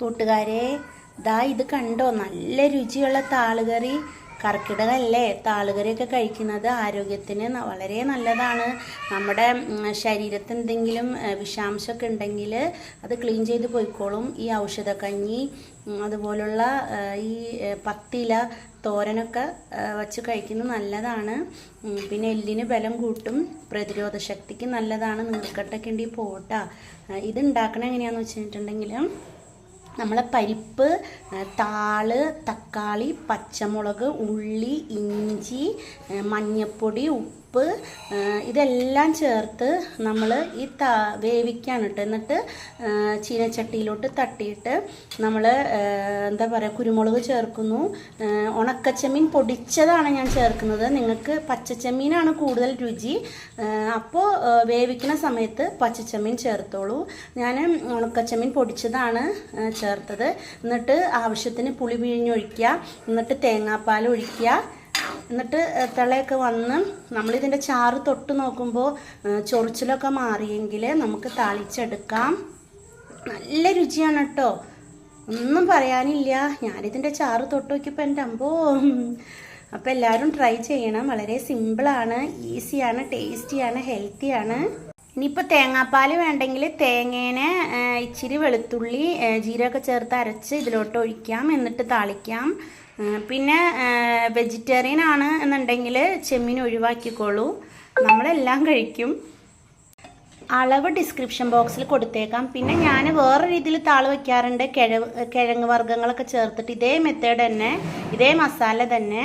കൂട്ടുകാരെ ദാ ഇത് കണ്ടോ? നല്ല രുചിയുള്ള താളുകറി. കർക്കിടകമല്ലേ താളുകറിയൊക്കെ കഴിക്കുന്നത് ആരോഗ്യത്തിന് വളരെ നല്ലതാണ്. നമ്മുടെ ശരീരത്തിൽ എന്തെങ്കിലും വിഷാംശമൊക്കെ ഉണ്ടെങ്കിൽ അത് ക്ലീൻ ചെയ്ത് പോയിക്കോളും. ഈ ഔഷധക്കഞ്ഞി അതുപോലുള്ള ഈ പത്തില തോരനൊക്കെ വച്ച് കഴിക്കുന്നത് നല്ലതാണ്. പിന്നെ എല്ലിന് ബലം കൂട്ടും. പ്രതിരോധ ശക്തിക്ക് നല്ലതാണ്. നീർക്കട്ടൊക്കെ ഉണ്ടെങ്കിൽ പോട്ടാ. ഇത് ഉണ്ടാക്കണത് എങ്ങനെയാണെന്ന് വെച്ചിട്ടുണ്ടെങ്കിൽ നമ്മളെ പരിപ്പ് താൾ തക്കാളി പച്ചമുളക് ഉള്ളി ഇഞ്ചി മഞ്ഞൾപ്പൊടി മഞ്ഞപ്പൊടി ഉപ്പ് ഇതെല്ലാം ചേർത്ത് നമ്മൾ ഈ ത വേവിക്കാണ് കേട്ടോ എന്നിട്ട് ചീനച്ചട്ടിയിലോട്ട് തട്ടിയിട്ട് നമ്മൾ എന്താ പറയുക കുരുമുളക് ചേർക്കുന്നു. ഉണക്കച്ചമീൻ പൊടിച്ചതാണ് ഞാൻ ചേർക്കുന്നത്. നിങ്ങൾക്ക് പച്ചച്ചമീനാണ് കൂടുതൽ രുചി. അപ്പോൾ വേവിക്കുന്ന സമയത്ത് പച്ചച്ചമീൻ ചേർത്തോളൂ. ഞാൻ ഉണക്കച്ചമീൻ പൊടിച്ചതാണ് ചേർത്തത്. എന്നിട്ട് ആവശ്യത്തിന് പുളി പിഴിഞ്ഞൊഴിക്കുക. എന്നിട്ട് തേങ്ങാപ്പാൽ ഒഴിക്കുക. എന്നിട്ട് തിളയൊക്കെ വന്ന് നമ്മളിതിന്റെ ചാറ് തൊട്ട് നോക്കുമ്പോൾ ചൊറിച്ചിലൊക്കെ മാറിയെങ്കിൽ നമുക്ക് തളിച്ചെടുക്കാം. നല്ല രുചിയാണ് കേട്ടോ ഒന്നും പറയാനില്ല. ഞാനിതിന്റെ ചാറ് തൊട്ട് നോക്കിയപ്പോൾ എന്റെ അമ്പോ അപ്പോൾ എല്ലാവരും ട്രൈ ചെയ്യണം. വളരെ സിമ്പിളാണ് ഈസിയാണ് ടേസ്റ്റിയാണ് ഹെൽത്തിയാണ്. ഇനിയിപ്പോൾ തേങ്ങാപ്പാൽ വേണ്ടെങ്കിൽ തേങ്ങേനെ ഇച്ചിരി വെളുത്തുള്ളി ജീരകമൊക്കെ ചേർത്ത് അരച്ച് ഇതിലോട്ട് ഒഴിക്കാം എന്നിട്ട് താളിക്കാം. പിന്നെ വെജിറ്റേറിയൻ ആണ് എന്നുണ്ടെങ്കിൽ ചെമ്മീൻ ഒഴിവാക്കിക്കോളൂ. നമ്മളെല്ലാം കഴിക്കും. അളവ് ഡിസ്ക്രിപ്ഷൻ ബോക്സിൽ കൊടുത്തേക്കാം. പിന്നെ ഞാൻ വേറെ രീതിയിൽ താൾ വയ്ക്കാറുണ്ട് കിഴ കിഴങ്ങ് വർഗങ്ങളൊക്കെ ചേർത്തിട്ട് ഇതേ മെത്തേഡ് തന്നെ ഇതേ മസാല തന്നെ.